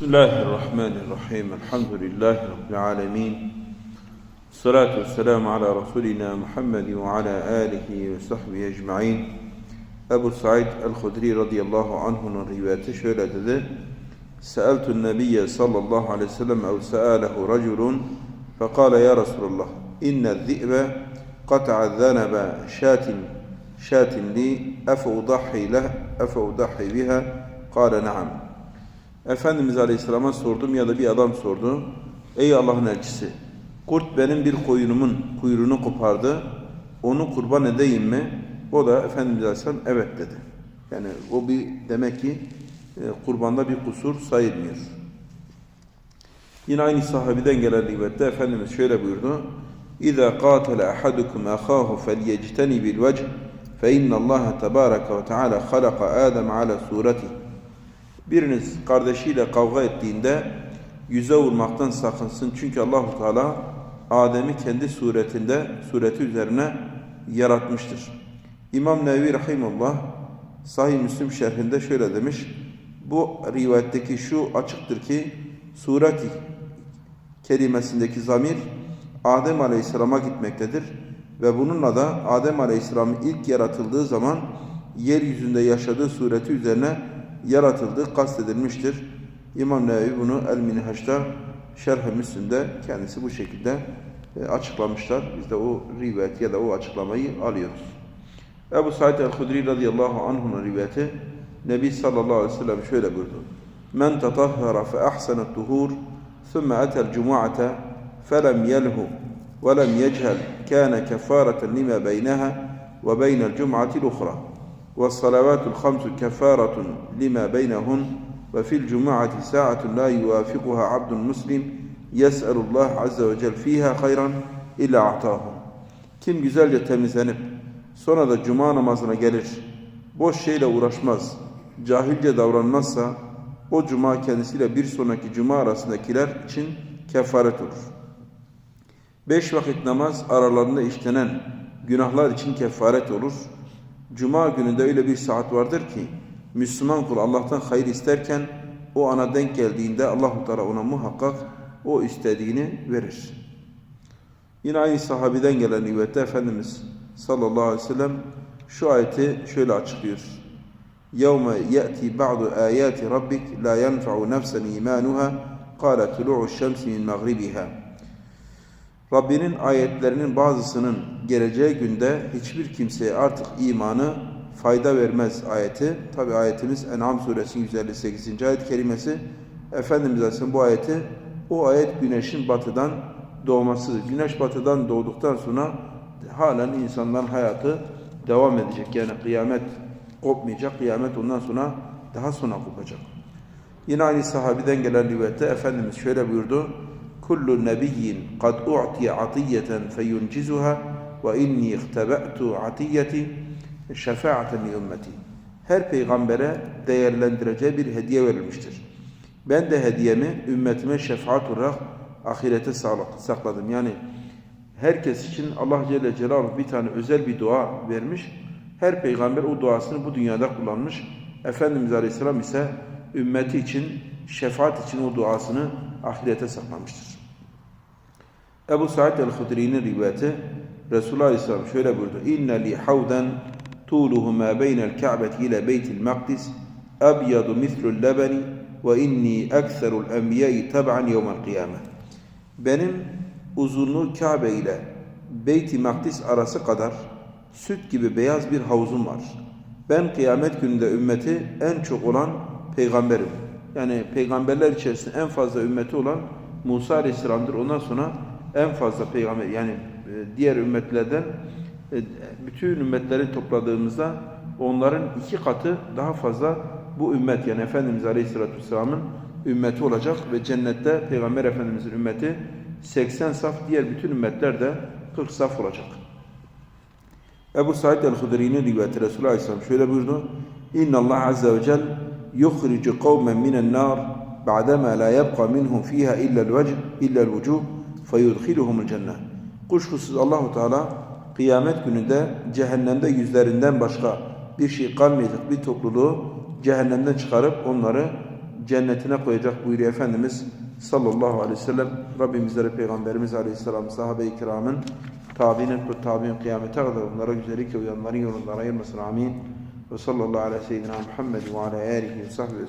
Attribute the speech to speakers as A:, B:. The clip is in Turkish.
A: بسم الله الرحمن الرحيم. الحمد لله رب العالمين. الصلاة والسلام على رسولنا محمد وعلى آله وصحبه أجمعين. أبو سعيد الخدري رضي الله عنه روايته şöyle dedi سألت النبي صلى الله عليه وسلم أو سأله رجل فقال يا رسول الله إن الذئب قطع الذنب شاة شاة لي أفأضحي له أفأضحي بها؟ قال نعم. Efendimiz Aleyhisselam'a sordum ya da bir adam sordu. Ey Allah'ın elçisi, kurt benim bir koyunumun kuyruğunu kopardı. Onu kurban edeyim mi? O da Efendimiz Aleyhisselam evet dedi. Yani o bir demek ki e, kurbanda bir kusur sayılmıyor. Yine aynı sahabeden gelen rivayette Efendimiz şöyle buyurdu. Ahahu felyecteni bil vecih fe inna Allah tebaraka ve teala halaka Adem ala suratihi Biriniz kardeşiyle kavga ettiğinde yüze vurmaktan sakınsın. Çünkü Allahu Teala Adem'i kendi suretinde, sureti üzerine yaratmıştır. İmam Nevi Rahimullah Sahih Müslim şerhinde şöyle demiş. Bu rivayetteki şu açıktır ki sureti kelimesindeki zamir Adem Aleyhisselam'a gitmektedir. Ve bununla da Adem Aleyhisselam'ın ilk yaratıldığı zaman yeryüzünde yaşadığı sureti üzerine yaratıldı, kastedilmiştir. İmam Nevevi bunu El Minhaç'ta Şerh-i Müslim'de kendisi bu şekilde e, açıklamışlar. Biz de o rivayet ya da o açıklamayı alıyoruz. Ebu Said el-Hudri radıyallahu anh'un rivayeti Nebi sallallahu aleyhi ve sellem şöyle buyurdu. Men tatahhara fe ahsenet tuhur thumme etel cumu'ate felem yelhu ve lem yechel kâne kefâreten lime beyneha ve beynel cum'ati l-ukhra.'' والصلوات الخمس كفارة لما بينهن وفي الجمعة ساعة لا يوافقها عبد مسلم يسأل الله عز وجل فيها خيرا إلا أعطاه Kim güzelce temizlenip sonra da cuma namazına gelir, boş şeyle uğraşmaz, cahilce davranmazsa o cuma kendisiyle bir sonraki cuma arasındakiler için kefaret olur. Beş vakit namaz aralarında işlenen günahlar için kefaret olur. Cuma gününde öyle bir saat vardır ki Müslüman kul Allah'tan hayır isterken o ana denk geldiğinde Allahu Teala ona muhakkak o istediğini verir. Yine aynı sahabeden gelen rivayette Efendimiz sallallahu aleyhi ve sellem şu ayeti şöyle açıklıyor. يَوْمَ يَأْتِي بَعْضُ آيَاتِ رَبِّكَ لَا يَنْفَعُ نَفْسًا إِيمَانُهَا قَالَ طُلُوعُ الشَّمْسِ مِنْ مَغْرِبِهَا Rabbinin ayetlerinin bazısının geleceği günde hiçbir kimseye artık imanı fayda vermez ayeti. Tabi ayetimiz En'am suresi 158. ayet kelimesi. Efendimiz Aleyhisselam bu ayeti o ayet güneşin batıdan doğması. Güneş batıdan doğduktan sonra halen insanların hayatı devam edecek. Yani kıyamet kopmayacak. Kıyamet ondan sonra daha sonra kopacak. Yine aynı sahabeden gelen rivayette Efendimiz şöyle buyurdu. Kad u'tiye atiyeten feyuncizuha ve inni ihtebe'tu atiyeti şefaaten li ümmeti. Her peygambere değerlendireceği bir hediye verilmiştir. Ben de hediyemi ümmetime şefaat olarak ahirete sakladım. Yani herkes için Allah Celle Celaluhu bir tane özel bir dua vermiş. Her peygamber o duasını bu dünyada kullanmış. Efendimiz Aleyhisselam ise ümmeti için, şefaat için o duasını ahirete saklamıştır. Ebu Said el-Hudri'nin rivayeti Resulullah Aleyhisselam şöyle buyurdu. İnne li havden tuluhu ma beynel ka'beti ile beytil makdis abyadu mislul lebeni ve inni ekserul enbiyayı tab'an yevmel kıyame. Benim uzunluğu Kabe ile Beyt-i Makdis arası kadar süt gibi beyaz bir havuzum var. Ben kıyamet gününde ümmeti en çok olan peygamberim. Yani peygamberler içerisinde en fazla ümmeti olan Musa Aleyhisselam'dır. Ondan sonra en fazla peygamber yani e, diğer ümmetlerden e, bütün ümmetleri topladığımızda onların iki katı daha fazla bu ümmet yani Efendimiz Aleyhisselatü Vesselam'ın ümmeti olacak ve cennette Peygamber Efendimiz'in ümmeti 80 saf diğer bütün ümmetler de 40 saf olacak. Ebu Said el-Hudri'nin rivayeti Resulullah Aleyhisselam şöyle buyurdu. İnna Allah Azze ve Celle yukhricu kavmen minen nar ba'dama la yabqa minhum fiha illa el-vech illa el-vucuh feyudkhiluhumul cennet. Kuşkusuz Allahu Teala kıyamet gününde cehennemde yüzlerinden başka bir şey kalmayacak bir topluluğu cehennemden çıkarıp onları cennetine koyacak buyuruyor Efendimiz sallallahu aleyhi ve sellem. Rabbim bizlere Peygamberimiz aleyhisselam sahabe-i kiramın tabi'nin tabi'in kıyamete kadar onlara güzellikle uyanların yolundan ayırmasın. Amin. Ve sallallahu ala seyyidina Muhammed ve ala alihi ve ve